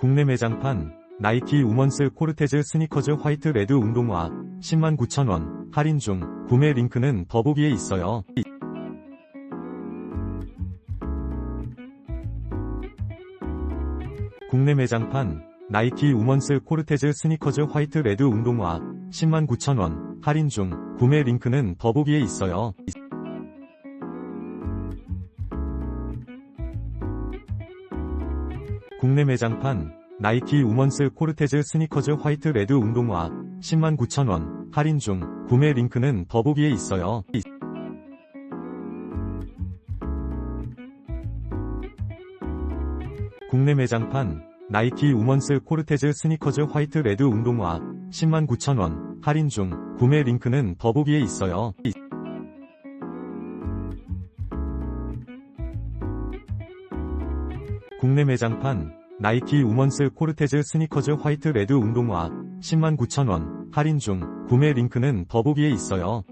국내 매장판 나이키 우먼스 코르테즈 스니커즈 화이트 레드 운동화 10만 9천원 할인 중 구매 링크는 더보기에 있어요. 국내 매장판 나이키 우먼스 코르테즈 스니커즈 화이트 레드 운동화 10만 9천원 할인 중 구매 링크는 더보기에 있어요. 국내 매장판 나이키 우먼스 코르테즈 스니커즈 화이트 레드 운동화 10만 9천원 할인 중 구매 링크는 더보기에 있어요. 국내 매장판 나이키 우먼스 코르테즈 스니커즈 화이트 레드 운동화 10만 9천원 할인 중 구매 링크는 더보기에 있어요. 국내 매장판 나이키 우먼스 코르테즈 스니커즈 화이트 레드 운동화 10만 9천원 할인 중 구매 링크는 더보기에 있어요.